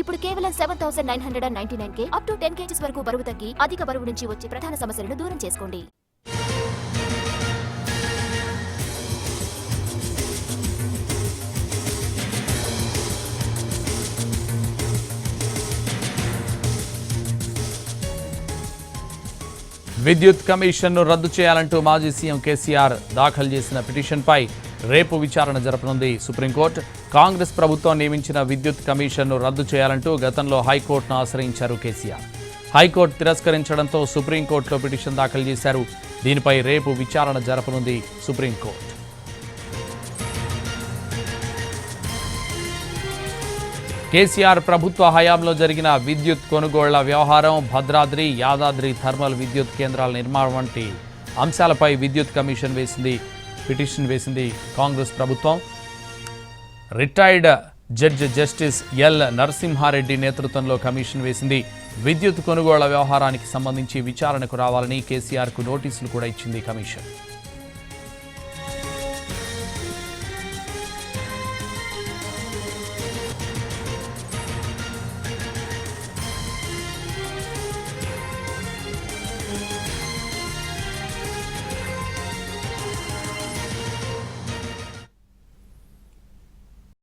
ఇప్పుడు కేవలం seven thousand nine hundred and ninety nine K up to ten kgs వరకు బరువు తగ్గి అధిక బరువు నుంచి వచ్చే ప్రధాన సమస్యలను దూరం చేసుకోండి. విద్యుత్ కమిషన్ను రద్దు చేయాలంటూ మాజీ సీఎం కేసీఆర్ దాఖలు చేసిన పిటిషన్పై రేపు విచారణ జరపనుంది. సుప్రీంకోర్టు కాంగ్రెస్ ప్రభుత్వం నియమించిన విద్యుత్ కమిషన్ను రద్దు చేయాలంటూ గతంలో హైకోర్టును ఆశ్రయించారు కేసీఆర్. హైకోర్టు తిరస్కరించడంతో సుప్రీంకోర్టులో పిటిషన్ దాఖలు చేశారు. దీనిపై రేపు విచారణ జరపనుంది సుప్రీంకోర్టు. కేసీఆర్ ప్రభుత్వ హయాంలో జరిగిన విద్యుత్ కొనుగోళ్ళ వ్యవహారం భద్రాద్రి యాదాద్రి థర్మల్ విద్యుత్ కేంద్రాల నిర్మాణం వంటి అంశాలపై విద్యుత్ కమిషన్ వేసింది పిటిషన్ వేసింది కాంగ్రెస్ ప్రభుత్వం. Retired judge justice L Narasimha Reddy నేతృత్వంలో కమిషన్ వేసింది. విద్యుత్ కొనుగోళ్ళ వ్యవహారానికి సంబంధించి విచారణకు రావాలని కేసీఆర్కు నోటీసులు కూడా ఇచ్చింది కమిషన్.